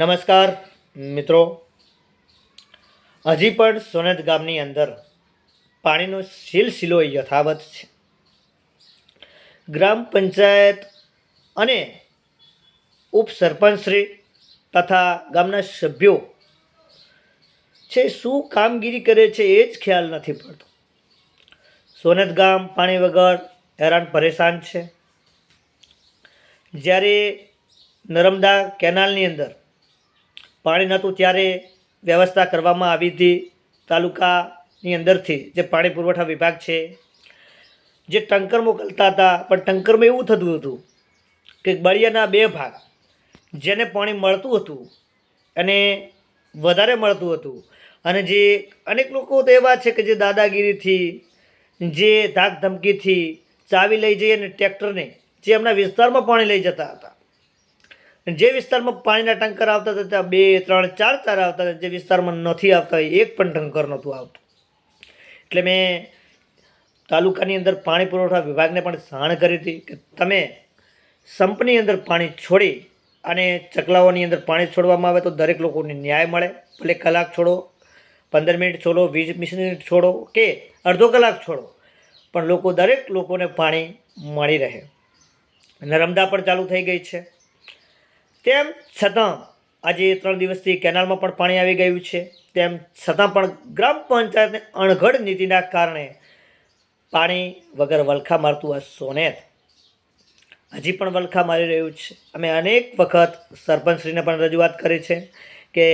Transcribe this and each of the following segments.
નમસ્કાર, મિત્રો. હજી પણ સોનેત ગામની અંદર પાણીનો સિલસિલો યથાવત છે. ગ્રામ પંચાયત અને ઉપસરપંચશ્રી તથા ગામના સભ્યો છે, શું કામગીરી કરે છે એ જ ખ્યાલ નથી પડતો. સોનેત ગામ પાણી વગર હેરાન પરેશાન છે. જ્યારે નર્મદા કેનાલની અંદર પાણી નહોતું ત્યારે વ્યવસ્થા કરવામાં આવી હતી તાલુકાની અંદરથી, જે પાણી પુરવઠા વિભાગ છે, જે ટંકર મોકલતા હતા. પણ ટંકરમાં એવું થતું હતું કે બળિયાના બે ભાગ જેને પાણી મળતું હતું અને વધારે મળતું હતું. અને જે અનેક લોકો તો એવા છે કે જે દાદાગીરીથી, જે ધાક ધમકીથી ચાવી લઈ જઈ અને ટ્રેક્ટરને, જે એમના વિસ્તારમાં પાણી લઈ જતા હતા. જે વિસ્તારમાં પાણીના ટંકર આવતા હતા, ત્યાં બે, ત્રણ, ચાર ચાર આવતા હતા, જે વિસ્તારમાં નથી આવતા એક પણ ટંકર નહોતું આવતું. એટલે મેં તાલુકાની અંદર પાણી પુરવઠા વિભાગને પણ જાણ કરી હતી કે તમે સંપની અંદર પાણી છોડી અને ચકલાઓની અંદર પાણી છોડવામાં આવે તો દરેક લોકોને ન્યાય મળે. ભલે કલાક છોડો, પંદર મિનિટ છોડો, વીસ મિનિટ છોડો કે અડધો કલાક છોડો, પણ લોકો દરેક લોકોને પાણી મળી રહે. નર્મદા પણ ચાલુ થઈ ગઈ છે. તેમ છતાં આજે ત્રણ દિવસથી કેનાલમાં પણ પાણી આવી ગયું છે. તેમ છતાં પણ ગ્રામ પંચાયતને અણઘડ નીતિના કારણે પાણી વગર વલખા મારતું આ સોનેત હજી પણ વલખા મારી રહ્યું છે. અમે અનેક વખત સરપંચશ્રીને પણ રજૂઆત કરી છે કે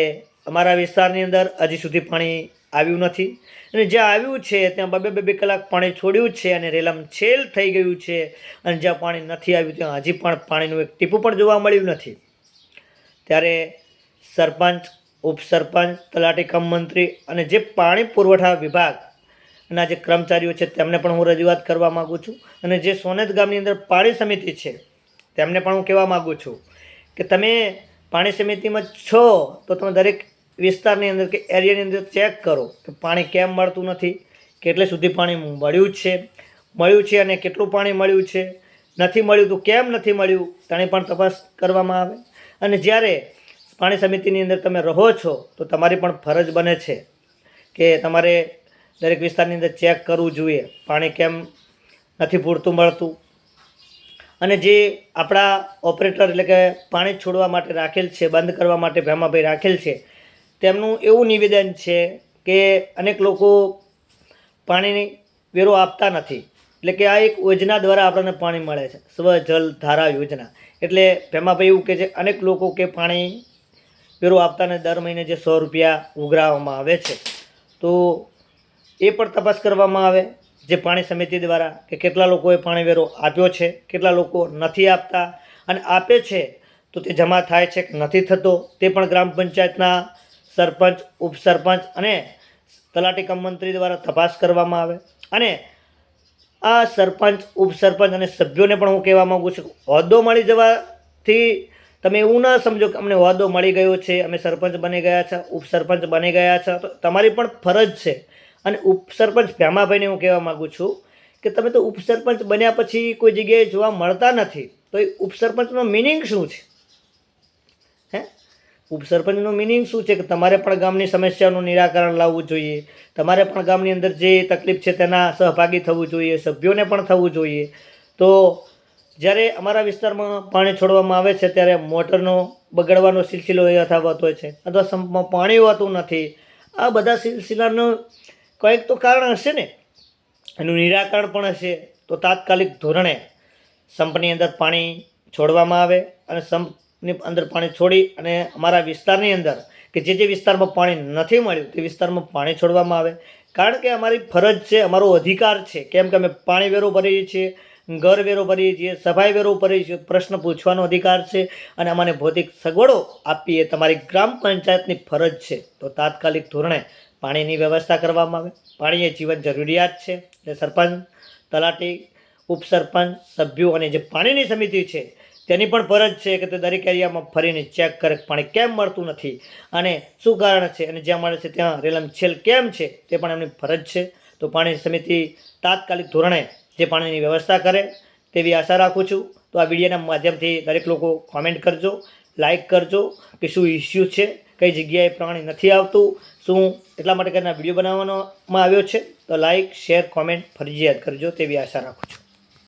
અમારા વિસ્તારની અંદર હજી સુધી પાણી આવ્યું નથી. અને જ્યાં આવ્યું છે, ત્યાં બબે બબે કલાક પાણી છોડ્યું છે અને રેલમ છેલ થઈ ગયું છે. અને જ્યાં પાણી નથી આવ્યું, ત્યાં હજી પણ પાણીનું એક ટીપું પણ જોવા મળ્યું નથી. ત્યારે સરપંચ, ઉપસરપંચ, તલાટી કમ મંત્રી અને જે પાણી પુરવઠા વિભાગના જે કર્મચારીઓ છે, તેમને પણ હું રજૂઆત કરવા માગું છું. અને જે સોનેત ગામની અંદર પાણી સમિતિ છે, તેમને પણ હું કહેવા માગું છું કે તમે પાણી સમિતિમાં છો, તો તમે દરેક વિસ્તારની અંદર કે એરિયાની અંદર ચેક કરો કે પાણી કેમ મળતું નથી કેટલે સુધી પાણી મળ્યું છે મળ્યું છે અને કેટલું પાણી મળ્યું છે, નથી મળ્યું તો કેમ નથી મળ્યું, તેની પણ તપાસ કરવામાં આવે. અને જ્યારે પાણી સમિતિની અંદર તમે રહો છો, તો તમારી પણ ફરજ બને છે કે તમારે દરેક વિસ્તારની અંદર ચેક કરવું જોઈએ, પાણી કેમ નથી પૂરતું મળતું. અને જે આપણા ઓપરેટર એટલે કે પાણી છોડવા માટે રાખેલ છે, બંધ કરવા માટે ભેમાભાઈ રાખેલ છે, તેમનું એવું નિવેદન છે કે અનેક લોકો પાણીની વેરો આપતા નથી. એટલે કે આ એક યોજના દ્વારા આપણને પાણી મળે છે. સ્વજલ ધારા યોજના. એટલે ભેમાભાઈ એવું કે છે, અનેક લોકો કે પાણી વેરો આપતાને દર મહિને જે સો રૂપિયા ઉઘરાવવામાં આવે છે. તો એ પણ તપાસ કરવામાં આવે જે પાણી સમિતિ દ્વારા કે કેટલા લોકોએ પાણી વેરો આપ્યો છે, કેટલા લોકો નથી આપતા અને આપે છે તો તે જમા થાય છે કે નથી થતો તે પણ ગ્રામ પંચાયતના સરપંચ, ઉપસરપંચ અને તલાટી કમ મંત્રી દ્વારા તપાસ કરવામાં આવે. અને આ સરપંચ, ઉપસરપંચ અને સભ્યોને પણ હું કહેવા માગું છું હોદ્દો મળી જવાથી તમે એવું ન સમજો કે અમને હોદ્દો મળી ગયો છે, અમે સરપંચ બની ગયા છે, ઉપસરપંચ બની ગયા છે. તો તમારી પણ ફરજ છે. અને ઉપસરપંચ ભ્યામાભાઈને હું કહેવા માગું છું કે તમે તો ઉપસરપંચ બન્યા પછી કોઈ જગ્યાએ જોવા મળતા નથી, તો એ ઉપસરપંચનો મિનિંગ શું છે? ઉપસરપંચનો મિનિંગ શું છે? કે તમારે પણ ગામની સમસ્યાનું નિરાકરણ લાવવું જોઈએ. તમારે પણ ગામની અંદર જે તકલીફ છે તેના સહભાગી થવું જોઈએ, સભ્યોને પણ થવું જોઈએ. તો જ્યારે અમારા વિસ્તારમાં પાણી છોડવામાં આવે છે, ત્યારે મોટરનો બગડવાનો સિલસિલો યથાવત હોય છે. અથવા સંપમાં પાણી હોતું નથી. આ બધા સિલસિલાનું કંઈક તો કારણ હશે ને? એનું નિરાકરણ પણ હશે. તો તાત્કાલિક ધોરણે સંપની અંદર પાણી છોડવામાં આવે અને સંપની અંદર પાણી છોડી અને અમારા વિસ્તારની અંદર કે જે જે વિસ્તારમાં પાણી નથી મળ્યું તે વિસ્તારમાં પાણી છોડવામાં આવે. કારણ કે અમારી ફરજ છે, અમારો અધિકાર છે. કેમ કે અમે પાણી વેરો ભરીએ છીએ, ઘર વેરો ભરીએ છીએ, સફાઈ વેરો ભરીએ છીએ. પ્રશ્ન પૂછવાનો અધિકાર છે અને અમારે ભૌતિક સગવડો આપીએ તમારી ગ્રામ પંચાયતની ફરજ છે. તો તાત્કાલિક ધોરણે પાણીની વ્યવસ્થા કરવામાં આવે. પાણી એ જીવન જરૂરિયાત છે. એટલે સરપંચ, તલાટી, ઉપસરપંચ, સભ્યો અને જે પાણીની સમિતિ છે તેની પણ ફરજ છે કે તે દરેક એરિયામાં ફરીને ચેક કરે પાણી કેમ મળતું નથી. અને શું કારણ છે? અને જ્યાં મળે છે ત્યાં રેલમ છેલ કેમ છે? તે પણ એમની ફરજ છે. તો પાણી સમિતિ તાત્કાલિક ધોરણે જે પાણીની વ્યવસ્થા કરે તેવી આશા રાખું છું. તો આ વિડીયોના માધ્યમથી દરેક લોકો કોમેન્ટ કરજો લાઇક કરજો કે શું ઇસ્યુ છે? કઈ જગ્યાએ પાણી નથી આવતું? શું એટલા માટે કરીને વીડિયો બનાવવામાં આવ્યો છે? તો લાઇક શેર કોમેન્ટ ફરજિયાત કરજો તેવી આશા રાખું છું.